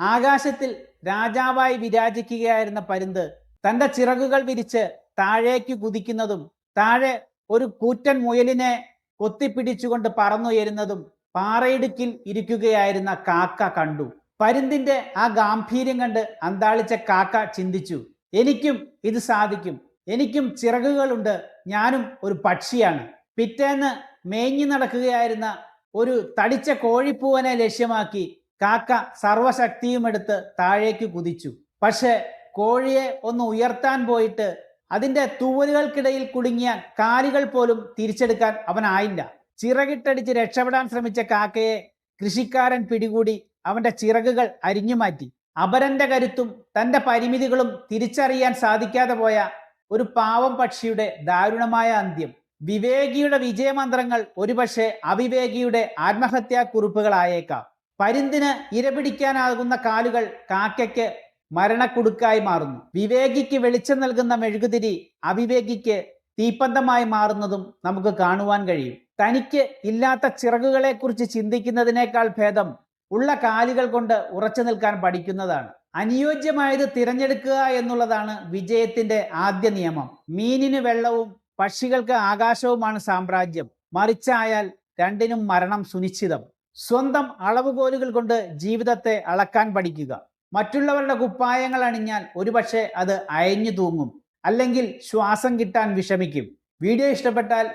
ആകാശത്തിൽ രാജാവായി വിരാജിക്കുകയായിരുന്ന പരുന്ത് തന്റെ ചിറകുകൾ വിരിച്ച് താഴേക്ക് കുതിക്കുന്നതും താഴെ ഒരു കൂറ്റൻ മുയലിനെ കൊത്തിപ്പിടിച്ചുകൊണ്ട് പറന്നുയരുന്നതും പാറയിടുക്കിൽ ഇരിക്കുകയായിരുന്ന കാക്ക കണ്ടു. പരുന്തിന്റെ ആ ഗാംഭീര്യം കണ്ട് അന്താളിച്ച കാക്ക ചിന്തിച്ചു. എനിക്കും ഇത് സാധിക്കും. എനിക്കും ചിറകുകളുണ്ട്. ഞാനും ഒരു പക്ഷിയാണ്. പിറ്റേന്ന് മേഞ്ഞു നടക്കുകയായിരുന്ന ഒരു തടിച്ച കോഴിപ്പൂവനെ ലക്ഷ്യമാക്കി കാക്ക സർവശക്തിയും എടുത്ത് താഴേക്ക് കുതിച്ചു. പക്ഷെ കോഴിയെ ഒന്ന് ഉയർത്താൻ പോയിട്ട് അതിന്റെ തൂവലുകൾക്കിടയിൽ കുടുങ്ങിയ കാലുകൾ പോലും തിരിച്ചെടുക്കാൻ അവനായില്ല. ചിറകിട്ടടിച്ച് രക്ഷപ്പെടാൻ ശ്രമിച്ച കാക്കയെ കൃഷിക്കാരൻ പിടികൂടി അവന്റെ ചിറകുകൾ അരിഞ്ഞു മാറ്റി. അപരന്റെ കരുത്തും തന്റെ പരിമിതികളും തിരിച്ചറിയാൻ സാധിക്കാതെ പോയ ഒരു പാവം പക്ഷിയുടെ ദാരുണമായ അന്ത്യം. വിവേകിയുടെ വിജയമന്ത്രങ്ങൾ ഒരുപക്ഷെ അവിവേകിയുടെ ആത്മഹത്യാ കുറിപ്പുകളായേക്കാം പരുന്തിന് ഇരപിടിക്കാനാകുന്ന കാലുകൾ കാക്കയ്ക്ക് മരണക്കുടുക്കായി മാറുന്നു. വിവേകിക്ക് വെളിച്ചം നൽകുന്ന മെഴുകുതിരി അവിവേകിക്ക് തീപ്പന്തമായി മാറുന്നതും നമുക്ക് കാണുവാൻ കഴിയും. തനിക്ക് ഇല്ലാത്ത ചിറകുകളെ കുറിച്ച് ചിന്തിക്കുന്നതിനേക്കാൾ ഭേദം ഉള്ള കാലുകൾ കൊണ്ട് ഉറച്ചു നിൽക്കാൻ പഠിക്കുന്നതാണ്. അനുയോജ്യമായത് തിരഞ്ഞെടുക്കുക എന്നുള്ളതാണ് വിജയത്തിന്റെ ആദ്യ നിയമം. മീനിന് വെള്ളവും പക്ഷികൾക്ക് ആകാശവുമാണ് സാമ്രാജ്യം. മറിച്ചായാൽ രണ്ടിനും മരണം സുനിശ്ചിതം. സ്വന്തം അളവുകോലുകൾ കൊണ്ട് ജീവിതത്തെ അളക്കാൻ പഠിക്കുക. മറ്റുള്ളവരുടെ കുപ്പായങ്ങൾ അണിഞ്ഞാൽ ഒരുപക്ഷെ അത് അയഞ്ഞു തൂങ്ങും. അല്ലെങ്കിൽ ശ്വാസം കിട്ടാൻ വിഷമിക്കും. വീഡിയോ ഇഷ്ടപ്പെട്ടാൽ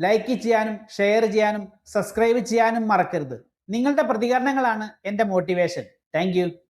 ലൈക്ക് ചെയ്യാനും ഷെയർ ചെയ്യാനും സബ്സ്ക്രൈബ് ചെയ്യാനും മറക്കരുത്. നിങ്ങളുടെ പ്രതികരണങ്ങളാണ് എന്റെ മോട്ടിവേഷൻ. താങ്ക്